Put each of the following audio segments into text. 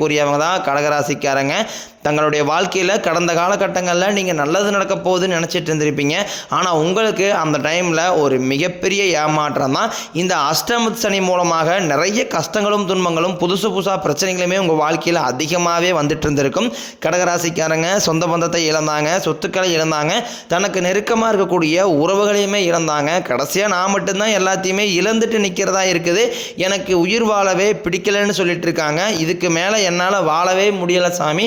கூறியவங்க தான் கடகராசிக்காரங்க. தங்களுடைய வாழ்க்கையில் கடந்த காலகட்டங்களில் நீங்கள் நல்லது நடக்க போகுதுன்னு நினச்சிட்டு இருந்திருப்பீங்க. ஆனால் உங்களுக்கு அந்த டைமில் ஒரு மிகப்பெரிய ஏமாற்றம் தான். இந்த அஷ்டம சனி மூலமாக நிறைய கஷ்டங்களும் துன்பங்களும் புதுசு புதுசாக பிரச்சனைகளுமே உங்கள் வாழ்க்கையில் அதிகமாகவே வந்துட்டு இருந்திருக்கும். கடகராசிக்காரங்க சொந்த பந்தத்தை இழந்தாங்க சொத்துக்களை இழந்தாங்க தனக்கு நெருக்கமாக இருக்கக்கூடிய உறவுகளையுமே இழந்தாங்க. கடைசியாக நான் மட்டும்தான் எல்லாத்தையுமே இழந்துட்டு நிற்கிறதா இருக்குது. எனக்கு உயிர் வாழவே பிடிக்கலைன்னு சொல்லிட்டு இருக்காங்க. இதுக்கு மேலே என்னால் வாழவே முடியலை சாமி.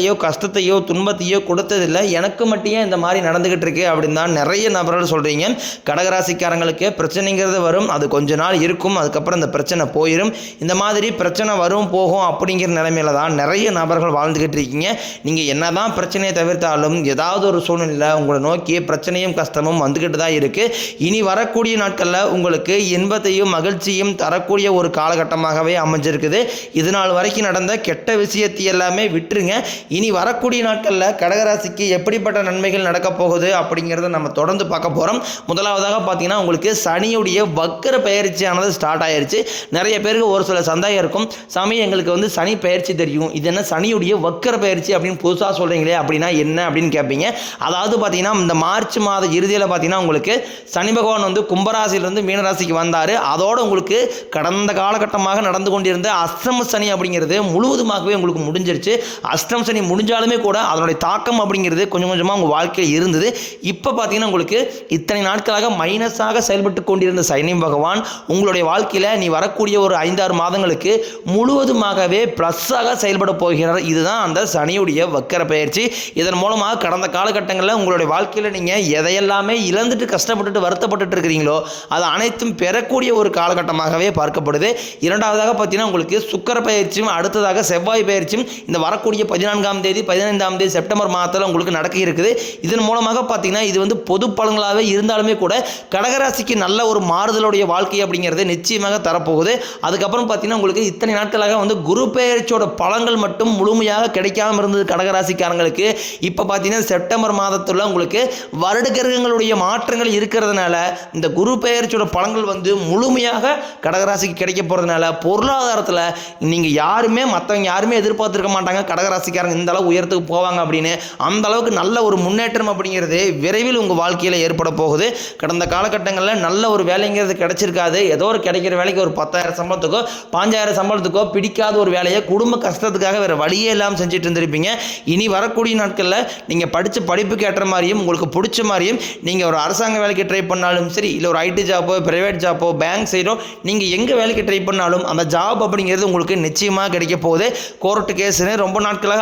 வேதனையோ கஷ்டத்தையோ துன்பத்தையோ கொடுத்ததில்லை. எனக்கு மட்டும் ஏன் இந்த மாதிரி நடந்துக்கிட்டு இருக்கு அப்படின்னு தான் நிறைய நபர்கள் சொல்கிறீங்க கடகராசிக்காரங்களுக்கு பிரச்சனைங்கிறது வரும். அது கொஞ்ச நாள் இருக்கும். அதுக்கப்புறம் இந்த பிரச்சனை போயிடும் இந்த மாதிரி பிரச்சனை வரும் போகும் அப்படிங்கிற நிலைமையில தான் நிறைய நபர்கள் வாழ்ந்துக்கிட்டு இருக்கீங்க. நீங்கள் என்னதான் பிரச்சனையை தவிர்த்தாலும் ஏதாவது ஒரு சூழ்நிலையில் உங்களை நோக்கி பிரச்சனையும் கஷ்டமும் வந்துக்கிட்டு தான் இருக்குது இனி வரக்கூடிய நாட்களில் உங்களுக்கு இன்பத்தையும் மகிழ்ச்சியும் தரக்கூடிய ஒரு காலகட்டமாகவே அமைஞ்சிருக்குது. இது நாள் வரைக்கும் நடந்த கெட்ட விஷயத்தை எல்லாமே விட்டுருங்க. இனி வரக்கூடிய நாட்களில் கடகராசிக்கு எப்படிப்பட்ட நன்மைகள் நடக்கப் போகுது அப்படிங்கிறத நம்ம தொடர்ந்து பார்க்க போகிறோம் முதலாவதாக பார்த்தீங்கன்னா உங்களுக்கு சனியுடைய வக்கர பயிற்சியானது ஸ்டார்ட் ஆயிருச்சு. நிறைய பேருக்கு ஒரு சில சந்தேகம் இருக்கும். சாமி எங்களுக்கு வந்து சனி பயிற்சி தெரியும். இது என்ன சனியுடைய வக்கர பயிற்சி அப்படின்னு புதுசாக சொல்கிறீங்களே அப்படின்னா என்ன அப்படின்னு கேட்பீங்க. அதாவது பார்த்தீங்கன்னா இந்த மார்ச் மாத இறுதியில் பார்த்தீங்கன்னா உங்களுக்கு சனி பகவான் வந்து கும்பராசியிலிருந்து மீனராசிக்கு வந்தார். அதோடு உங்களுக்கு கடந்த காலகட்டமாக நடந்து கொண்டிருந்த அஸ்தம சனி அப்படிங்கிறது முழுவதுமாகவே உங்களுக்கு முடிஞ்சிருச்சு. அஷ்டம் சனி முடிஞ்சாலுமே கூட அதனுடைய தாக்கம் அப்படிங்கிறது கொஞ்சம் கொஞ்சமாக உங்கள் வாழ்க்கையில் இருந்தது. இப்போ பார்த்தீங்கன்னா உங்களுக்கு இத்தனை நாட்களாக மைனஸாக செயல்பட்டு கொண்டிருந்த சைனி பகவான் உங்களுடைய வாழ்க்கையில் நீ வரக்கூடிய ஒரு ஐந்தாறு மாதங்களுக்கு முழுவதுமாகவே ப்ளஸ்ஸாக செயல்பட போகிறார். இதுதான் அந்த சனியுடைய வக்கர பயிற்சி. இதன் மூலமாக கடந்த காலகட்டங்களில் உங்களுடைய வாழ்க்கையில் நீங்கள் எதையெல்லாமே இழந்துட்டு கஷ்டப்பட்டுட்டு வருத்தப்பட்டுட்டு இருக்கிறீங்களோ அது அனைத்தும் பெறக்கூடிய ஒரு காலகட்டமாகவே பார்க்கப்படுது. இரண்டாவதாக பார்த்தீங்கன்னா உங்களுக்கு சுக்கர பயிற்சியும் அடுத்ததாக செவ்வாய் பயிற்சியும் இந்த வரக்கூடிய பதினான்காம் தேதி பதினைந்தாம் தேதி செப்டம்பர் மாதத்தில் உங்களுக்கு நடக்க இருக்குது. இதன் மூலமாக பார்த்தீங்கன்னா இது வந்து பொது பலன்களாகவே இருந்தாலுமே கூட கடகராசிக்கு நல்ல ஒரு மாறுதலுடைய வாழ்க்கை அப்படிங்கிறது நிச்சயமாக தரப்போகுது. அதுக்கப்புறம் பார்த்தீங்கன்னா உங்களுக்கு இத்தனை நாட்களாக வந்து குரு பெயர்ச்சியோட பலன்கள் மட்டும் முழுமையாக கிடைக்காம இருந்தது கடகராசிக்காரங்களுக்கு. இப்போ பார்த்தீங்கன்னா செப்டம்பர் மாதத்தில் உங்களுக்கு வருட கிரகங்களுடைய மாற்றங்கள் இருக்கிறதுனால இந்த குரு பெயர்ச்சியோட பலன்கள் வந்து முழுமையாக கடகராசிக்கு கிடைக்க போகிறதுனால பொருளாதாரத்தில் நீங்கள் யாருமே மற்றவங்க யாருமே எதிர்பார்த்துருக்க மாட்டாங்க. கடகராசிக்காரங்க இந்த அளவு உயரத்துக்கு போவாங்க அப்படின்னு அந்த அளவுக்கு நல்ல ஒரு முன்னேற்றம் அப்படிங்கிறது விரைவில் உங்கள் வாழ்க்கையில் ஏற்பட போகுது. கடந்த காலகட்டங்களில் நல்ல ஒரு வேலைங்கிறது கிடைச்சிருக்காது. ஏதோ ஒரு கிடைக்கிற வேலைக்கு ஒரு பத்தாயிரம் சம்பளத்துக்கோ பாஞ்சாயிரம் சம்பளத்துக்கோ பிடிக்காத ஒரு வேலையை குடும்ப கஷ்டத்துக்காக வேறு வழியே இல்லாமல் செஞ்சுட்டு இருந்திருப்பீங்க. இனி வரக்கூடிய நாட்களில் நீங்கள் படித்த படிப்புக்கு ஏற்ற மாதிரியும் உங்களுக்கு பிடிச்ச மாதிரியும் நீங்கள் ஒரு அரசாங்க வேலைக்கு ட்ரை பண்ணாலும் சரி இல்லை ஒரு ஐடி ஜாப்போ ப்ரைவேட் ஜாப்போ பேங்க் சைடோ நீங்கள் எங்கே வேலைக்கு ட்ரை பண்ணாலும் அந்த ஜாப் அப்படிங்கிறது உங்களுக்கு நிச்சயமாக கிடைக்க போகுது. கோர்ட்டு கேஸ்னு ரொம்ப நாட்களாக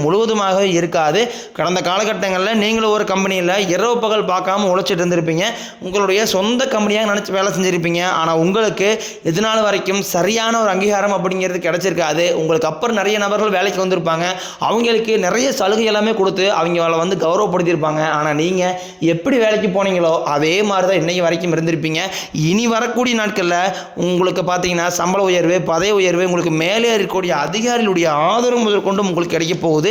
முழுவதுமாக இருக்காது. கடந்த காலகட்டங்களில் நீங்களும் ஒரு கம்பெனியில் இரவு பகல் பார்க்காம உழைச்சிட்டு இருந்திருப்பீங்க. உங்களுடைய சொந்த கம்பெனியாக நினச்சி வேலை செஞ்சுருப்பீங்க. ஆனால் உங்களுக்கு இது நாள் வரைக்கும் சரியான ஒரு அங்கீகாரம் அப்படிங்கிறது கிடச்சிருக்காது. உங்களுக்கு அப்புறம் நிறைய நபர்கள் வேலைக்கு வந்திருப்பாங்க. அவங்களுக்கு நிறைய சலுகை எல்லாமே கொடுத்து அவங்கள வந்து கௌரவப்படுத்தியிருப்பாங்க. ஆனால் நீங்கள் எப்படி வேலைக்கு போனீங்களோ அதே மாதிரி தான் இன்றைக்கி வரைக்கும் இருந்திருப்பீங்க. இனி வரக்கூடிய நாட்களில் உங்களுக்கு பார்த்தீங்கன்னா சம்பள உயர்வு பதவி உயர்வு உங்களுக்கு மேலே இருக்கக்கூடிய அதிகாரிகளுடைய ஆதரவு முதற்கொண்டும் உங்களுக்கு கிடைக்க போகுது.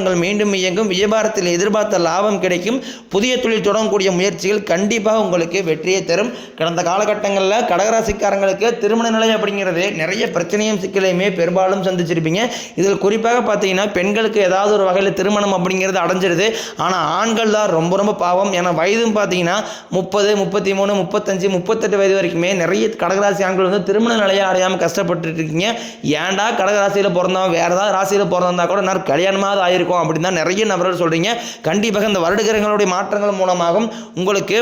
மீண்டும் இயங்கும். வியாபாரத்தில் எதிர்பார்த்த லாபம் கிடைக்கும். புதிய தொழில் தொடங்கக்கூடிய முயற்சிகள் கண்டிப்பாக உங்களுக்கு வெற்றியை தரும். கடந்த காலகட்டங்களில் கடகராசிக்காரங்களுக்கு திருமண நிலை அப்படிங்கிறது நிறைய பிரச்சனையும் சிக்கலையுமே பெரும்பாலும் சந்திச்சிருப்பீங்க. இதில் குறிப்பாக பார்த்தீங்கன்னா பெண்களுக்கு ஏதாவது ஒரு வகையில் திருமணம் அப்படிங்கிறது அடைஞ்சிருது. ஆனால் ஆண்கள் தான் ரொம்ப ரொம்ப பாவம். ஏன்னா வயதும் பார்த்தீங்கன்னா முப்பது முப்பத்தி மூணு முப்பத்தஞ்சு முப்பத்தெட்டு வயது வரைக்குமே நிறைய கடகராசி ஆண்கள் வந்து திருமண நிலையை அடையாமல் கஷ்டப்பட்டுட்டு இருக்கீங்க. ஏன்டா கடகராசியில் பிறந்தோம் வேறு ஏதாவது ராசியில் பிறந்தா கூட நான் கல்யாணமாக ஆயிருக்கும். அப்படின்னு தான் நிறைய நபர்கள் சொல்கிறீங்க கண்டிப்பாக இந்த வருடகிரகங்களுடைய மாற்றங்கள் மூலமாகவும் உங்களுக்கு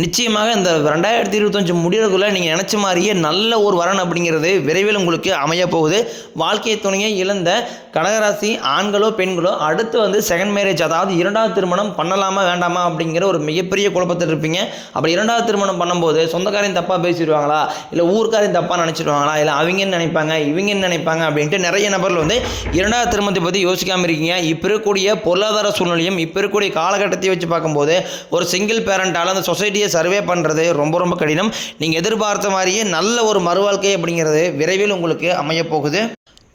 நிச்சயமாக இந்த ரெண்டாயிரத்தி இருபத்தஞ்சு முடியறதுக்குள்ளே நீங்கள் நினச்ச மாதிரியே நல்ல ஒரு வரன் அப்படிங்கிறது விரைவில் உங்களுக்கு அமைய போகுது. வாழ்க்கை துணையை இழந்த கடகராசி ஆண்களோ பெண்களோ அடுத்து வந்து செகண்ட் மேரேஜ் அதாவது இரண்டாவது திருமணம் பண்ணலாமா வேண்டாமா அப்படிங்கிற ஒரு மிகப்பெரிய குழப்பத்தில் இருப்பீங்க. அப்படி இரண்டாவது திருமணம் பண்ணும்போது சொந்தக்காரையும் தப்பாக பேசிடுவாங்களா? இல்லை ஊருக்காரையும் தப்பாக நினச்சிடுவாங்களா? இல்லை அவங்க என்ன நினைப்பாங்க? இவங்க என்ன நினைப்பாங்க? அப்படின்ட்டு நிறைய நபர்கள் வந்து இரண்டாவது திருமணத்தை பற்றி யோசிக்காமல் இருக்கீங்க. இப்போ இருக்கக்கூடிய பொருளாதார சூழ்நிலையும் இப்போ இருக்கக்கூடிய காலகட்டத்தை வச்சு பார்க்கும்போது ஒரு சிங்கிள் பேரண்டால் அந்த சொசைட்டி சொசைட்டியை சர்வே பண்ணுறது ரொம்ப ரொம்ப கடினம். நீங்கள் எதிர்பார்த்த மாதிரியே நல்ல ஒரு மறுவாழ்க்கை அப்படிங்கிறது விரைவில் உங்களுக்கு அமையப்போகுது.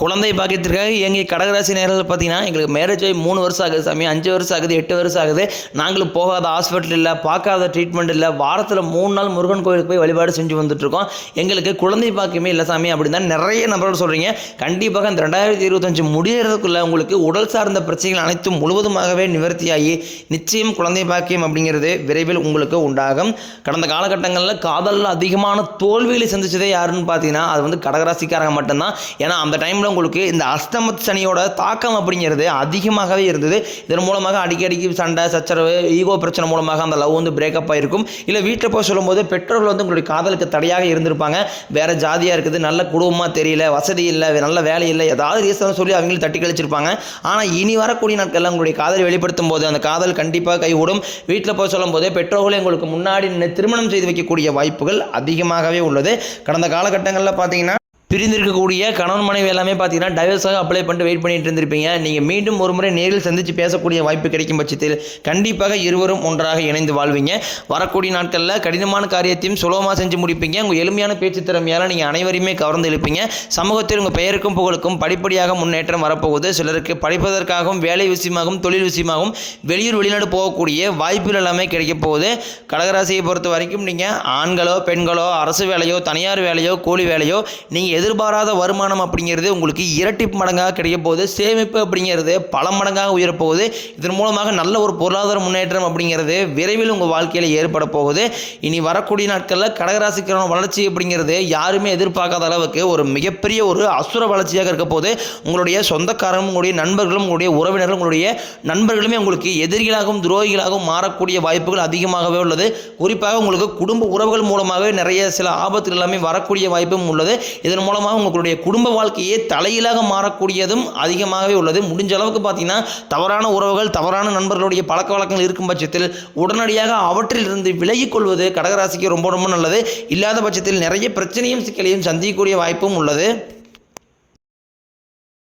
குழந்தை பாக்கியத்திற்காக இயங்கிய கடகராசி நேரில் பார்த்தீங்கன்னா எங்களுக்கு மேரேஜ் ஆகி மூணு வருஷம் ஆகுது சாமி அஞ்சு வருஷம் ஆகுது எட்டு வருஷம் ஆகுது. நாங்களும் போகாத ஹாஸ்பிட்டல் இல்லை பார்க்காத ட்ரீட்மெண்ட் இல்லை வாரத்தில் மூணு நாள் முருகன் கோயிலுக்கு போய் வழிபாடு செஞ்சு வந்துட்டுருக்கோம். எங்களுக்கு குழந்தை பாக்கியமே இல்லை சாமி அப்படின்னு தான் நிறைய நபர்கள் சொல்கிறீங்க கண்டிப்பாக இந்த ரெண்டாயிரத்தி இருபத்தஞ்சு முடியறதுக்குள்ள உங்களுக்கு உடல் சார்ந்த பிரச்சனைகள் அனைத்தும் முழுவதுமாகவே நிவர்த்தியாகி நிச்சயம் குழந்தை பாக்கியம் அப்படிங்கிறது விரைவில் உங்களுக்கு உண்டாகும். கடந்த காலகட்டங்களில் காதலில் அதிகமான தோல்விகளை சந்திச்சதே யாருன்னு பார்த்தீங்கன்னா அது வந்து கடகராசிக்காரங்க மட்டும்தான். ஏன்னா அந்த டைமில் உங்களுக்கு இந்த அஷ்டமத் சனியோட தாக்கம் அப்படிங்கிறது அதிகமாகவே இருந்தது. இதன் மூலமாக அடிக்கடிக்கு சண்டை சச்சரவு ஈகோ பிரச்சனை மூலமாக அந்த லவ் வந்து பிரேக்கப் ஆகிருக்கும் இல்லை வீட்டில் போய் சொல்லும்போது பெற்றோர்கள் வந்து உங்களுடைய காதலுக்கு தடையாக இருந்திருப்பாங்க. வேற ஜாதியாக இருக்குது நல்ல குடும்பமாக தெரியல வசதி இல்லை நல்ல வேலை இல்லை ஏதாவது ரீசன் சொல்லி அவங்களும் தட்டி கழிச்சிருப்பாங்க. ஆனால் இனி வரக்கூடிய நாட்களில் உங்களுடைய காதலை வெளிப்படுத்தும் போது அந்த காதல் கண்டிப்பாக கைவிடும் வீட்டில் போய் சொல்லும்போது பெற்றோர்களை உங்களுக்கு முன்னாடி திருமணம் செய்து வைக்கக்கூடிய வாய்ப்புகள் அதிகமாகவே உள்ளது. கடந்த காலகட்டங்களில் பார்த்தீங்கன்னா பிரிந்திருக்கக்கூடிய கணவன் மனைவி எல்லாமே பார்த்தீங்கன்னா டைவர்ஸாக அப்ளை பண்ணிட்டு வெயிட் பண்ணிட்டு இருந்திருப்பீங்க. நீங்கள் மீண்டும் ஒரு முறை நேரில் சந்தித்து பேசக்கூடிய வாய்ப்பு கிடைக்கும் பட்சத்தில் கண்டிப்பாக இருவரும் ஒன்றாக இணைந்து வாழ்வீங்க. வரக்கூடிய நாட்களில் கடினமான காரியத்தையும் சுலபமாக செஞ்சு முடிப்பீங்க. உங்கள் எளிமையான பேச்சு திறமையால் நீங்கள் அனைவரையுமே கவர்ந்து இழுப்பீங்க. சமூகத்தில் உங்கள் பெயருக்கும் புகழுக்கும் படிப்படியாக முன்னேற்றம் வரப்போகுது. சிலருக்கு படிப்பதற்காகவும் வேலை விஷயமாகவும் தொழில் விஷயமாகவும் வெளியூர் வெளிநாடு போகக்கூடிய வாய்ப்புகள் எல்லாமே கிடைக்க போகுது. கடகராசியை பொறுத்த வரைக்கும் நீங்கள் ஆண்களோ பெண்களோ அரசு வேலையோ தனியார் வேலையோ கூலி வேலையோ நீங்கள் எதிர்பாராத வருமானம் அப்படிங்கிறது உங்களுக்கு இரட்டிப்பு மடங்காக கிடைக்க போகுது. சேமிப்பு அப்படிங்கிறது பல மடங்காக உயரப்போகுது இதன் மூலமாக நல்ல ஒரு பொருளாதார முன்னேற்றம் அப்படிங்கிறது விரைவில் உங்கள் வாழ்க்கையில் ஏற்பட போகுது. இனி வரக்கூடிய நாட்களில் கடகராசிக்கான வளர்ச்சி அப்படிங்கிறது யாருமே எதிர்பார்க்காத அளவுக்கு ஒரு மிகப்பெரிய ஒரு அசுர வளர்ச்சியாக இருக்க போது உங்களுடைய சொந்தக்காரங்களும் உங்களுடைய நண்பர்களும் உங்களுடைய உறவினர்களும் உங்களுடைய நண்பர்களுமே உங்களுக்கு எதிரிகளாகவும் துரோகிகளாகவும் மாறக்கூடிய வாய்ப்புகள் அதிகமாகவே உள்ளது. குறிப்பாக உங்களுக்கு குடும்ப உறவுகள் மூலமாகவே நிறைய சில ஆபத்துகள் எல்லாமே வரக்கூடிய வாய்ப்பும் உள்ளது. இதன் மூலமாக உங்களுடைய குடும்ப வாழ்க்கையே தலையிலாக மாறக்கூடியதும் அதிகமாகவே உள்ளது. முடிஞ்ச அளவுக்கு பார்த்தீங்கன்னா தவறான உறவுகள் தவறான நண்பர்களுடைய பழக்க வழக்கங்கள் இருக்கும் பட்சத்தில் உடனடியாக அவற்றிலிருந்து விலகிக்கொள்வது கடகராசிக்கு ரொம்ப ரொம்ப நல்லது. இல்லாத பட்சத்தில் நிறைய பிரச்சனையும் சிக்கலையும் சந்திக்கக்கூடிய வாய்ப்பும் உள்ளது.